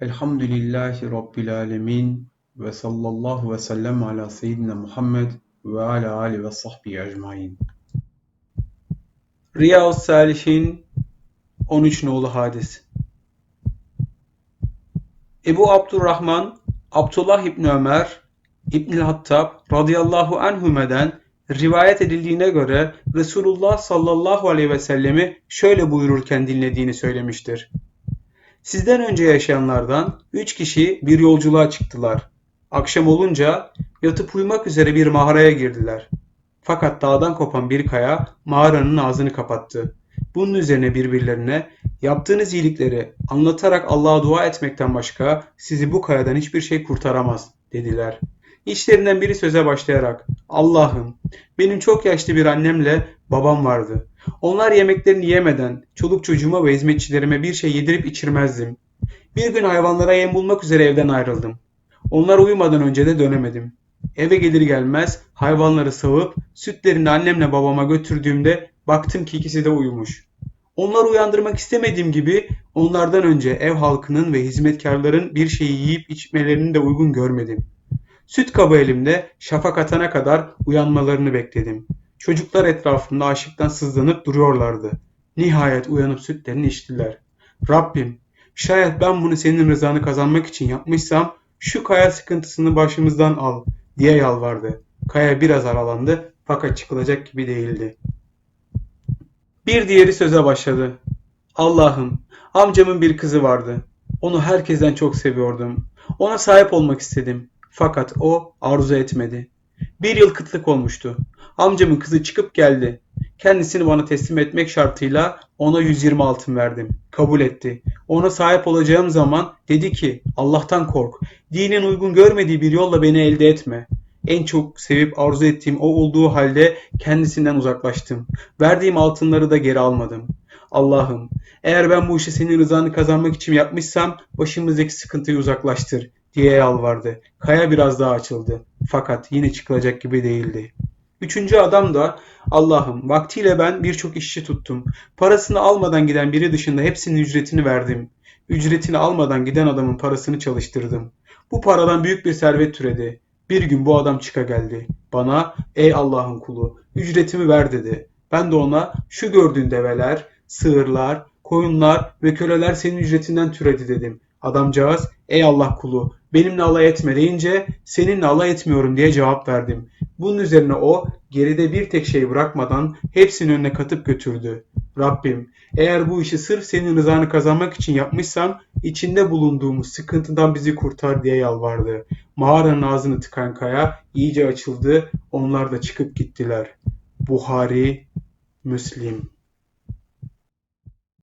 Elhamdülillahi Rabbil alemin ve sallallahu ve sellem ala seyyidina Muhammed ve ala ali ve sahbihi ecmain. Riyaz Salihin 13 nolu hadis. Ebu Abdurrahman Abdullah İbni Ömer İbnül Hattab radıyallahu anhümeden rivayet edildiğine göre Resulullah sallallahu aleyhi ve sellemi şöyle buyururken dinlediğini söylemiştir. Sizden önce yaşayanlardan üç kişi bir yolculuğa çıktılar. Akşam olunca yatıp uyumak üzere bir mağaraya girdiler. Fakat dağdan kopan bir kaya mağaranın ağzını kapattı. Bunun üzerine birbirlerine yaptığınız iyilikleri anlatarak Allah'a dua etmekten başka sizi bu kayadan hiçbir şey kurtaramaz dediler. İçlerinden biri söze başlayarak Allah'ım benim çok yaşlı bir annemle babam vardı. Onlar yemeklerini yemeden çoluk çocuğuma ve hizmetçilerime bir şey yedirip içirmezdim. Bir gün hayvanlara yem bulmak üzere evden ayrıldım. Onlar uyumadan önce de dönemedim. Eve gelir gelmez hayvanları sağıp sütlerini annemle babama götürdüğümde baktım ki ikisi de uyumuş. Onları uyandırmak istemediğim gibi onlardan önce ev halkının ve hizmetkarların bir şeyi yiyip içmelerini de uygun görmedim. Süt kabı elimde şafak atana kadar uyanmalarını bekledim. Çocuklar etrafında aşıktan sızlanıp duruyorlardı. Nihayet uyanıp sütlerini içtiler. Rabbim, şayet ben bunu senin rızanı kazanmak için yapmışsam şu kaya sıkıntısını başımızdan al diye yalvardı. Kaya biraz aralandı fakat çıkılacak gibi değildi. Bir diğeri söze başladı. Allah'ım, amcamın bir kızı vardı. Onu herkesten çok seviyordum. Ona sahip olmak istedim. Fakat o arzu etmedi. Bir yıl kıtlık olmuştu. Amcamın kızı çıkıp geldi. Kendisini bana teslim etmek şartıyla ona 120 altın verdim. Kabul etti. Ona sahip olacağım zaman dedi ki Allah'tan kork. Dinin uygun görmediği bir yolla beni elde etme. En çok sevip arzu ettiğim o olduğu halde kendisinden uzaklaştım. Verdiğim altınları da geri almadım. Allah'ım eğer ben bu işi senin rızanı kazanmak için yapmışsam başımızdaki sıkıntıyı uzaklaştır diye yalvardı. Kaya biraz daha açıldı. Fakat yine çıkılacak gibi değildi. Üçüncü adam da Allah'ım vaktiyle ben birçok işçi tuttum. Parasını almadan giden biri dışında hepsinin ücretini verdim. Ücretini almadan giden adamın parasını çalıştırdım. Bu paradan büyük bir servet türedi. Bir gün bu adam çıka geldi. Bana ey Allah'ın kulu ücretimi ver dedi. Ben de ona şu gördüğün develer, sığırlar, koyunlar ve köleler senin ücretinden türedi dedim. Adamcağız ey Allah kulu benimle alay etme deyince seninle alay etmiyorum diye cevap verdim. Bunun üzerine o geride bir tek şey bırakmadan hepsini önüne katıp götürdü. Rabbim eğer bu işi sırf senin rızanı kazanmak için yapmışsam içinde bulunduğumuz sıkıntıdan bizi kurtar diye yalvardı. Mağaranın ağzını tıkan kaya iyice açıldı onlar da çıkıp gittiler. Buhari, Müslim